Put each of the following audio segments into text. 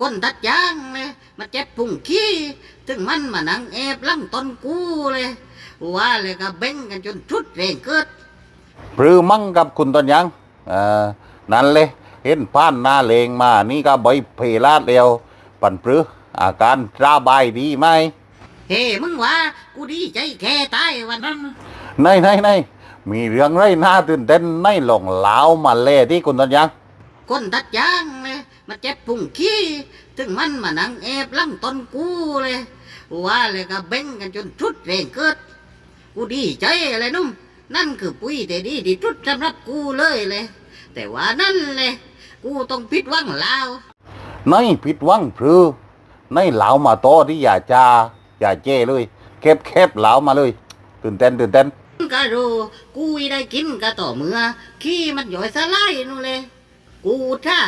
คนตัดยางเลยมาเจ็บพุงขี้ถึงมันมานั่งแอบหลังต้นกูเลยว่าเลยก็เบ่งกันจนชุดแรงเกิดปรือมั่งกับคุณต้นยังเอ่อนั่นเลยเห็นผ่านหน้าเลงมานี่ก็ใบเพลาดเดียวปันปรืออาการระบายดีไหมเฮ้มึงว่ากูดีใจแค่ตายวันนั้นในในในมีเรื่องไรน่าตื่นเต้นในหลงเหลาวมาเล่ที่คุณต้นยังคนตัดยางเลย มาเจ็บพุงขี้ถึงมันมานั่งแอบหลังต้นกูเลยว่าเลยก็เบ่งกันจนชุดแรงเกิด กูดีใจอะไรนุ่ม นั่นคือปุ้ยแต่ดีที่สุดสำหรับกูเลยเลย แต่ว่านั่นเลย กูต้องผิดหวังแล้วในผิดหวังปรือในเหลาวมาโตที่อย่าจาอย่าเจ้เลยเก็บแคบเหลาวมาเลย ตื่นเต้นตื่นเต้นก็รู้กูได้กินก็ต่อเมื่อขี้มันหย่อยสลายนู่นเลย กูถ้า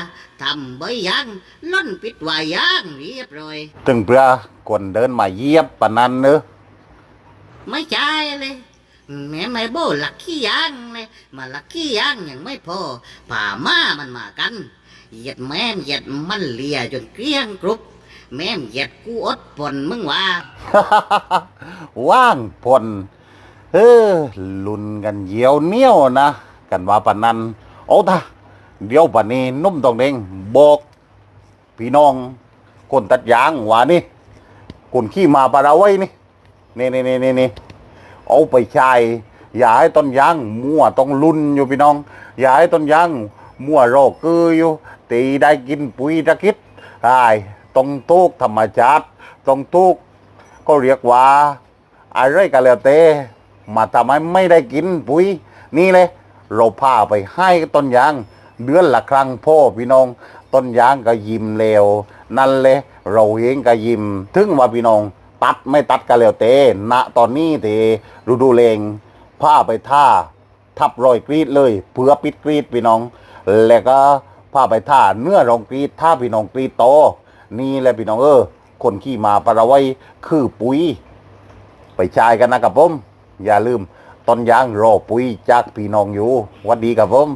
ทำใบยางล่อนปิดวายยางเรียบร้อยตึงเปลือคนเดินมาเหยียบปานนั้นเนอะไม่ใช่เลยแม่ไม่โบหลักขี้ยางเลยมาหลักขี้ยางยังไม่พอผ่ามามันมากันเหยียดแม่มเหยียดมันเลียจนเกลี้ยงกรุบแม่มเหยียดกูอดปนมึงว่าว่างพลเออลุนกันเหยียวเหนี้ยวนะ กันว่าปานนั้นโอ้ท่า เดี๋ยวปานนี้นุ่มตองเด้งบอกพี่น้องคนตัดยางว่านี่คนขี้มาปาราไว้นี่นี่นี่นี่นี่นี่เอาไปใช้อย่าให้ต้นยางมั่วต้องลุนอยู่พี่น้อง อย่าให้ต้นยางมั่วโรคกืออยู่ตีได้กินปุ๋ยตะคิดไอ้ต้องตุกธรรมชาติต้องตุกก็เรียกว่าอะไรกันแล้วเตมาทำให้ไม่ได้กินปุ๋ยนี่เลยเราพาไปให้ต้นยาง เดือนละครั้งพ่อพี่น้อง ต้นยางก็ยิ้มเลวนั่นเลยเราเองก็ยิ้มถึงว่าพี่น้อง ตัดไม่ตัดกันแล้วเตณตอนนี้เตฤดูเลงพาไปท่า ทับรอยกรีดเลยเพื่อปิดกรีดพี่น้อง แล้วก็พาไปท่าเนื้อรองกรีดท่าพี่น้องกรีดโต นี่แหละพี่น้องเออคนขี่มาประไว้คือปุ๋ย ไปใช้กันนะครับผม อย่าลืมต้นยางรอปุ๋ยจากพี่น้องอยู่วัดดีครับผม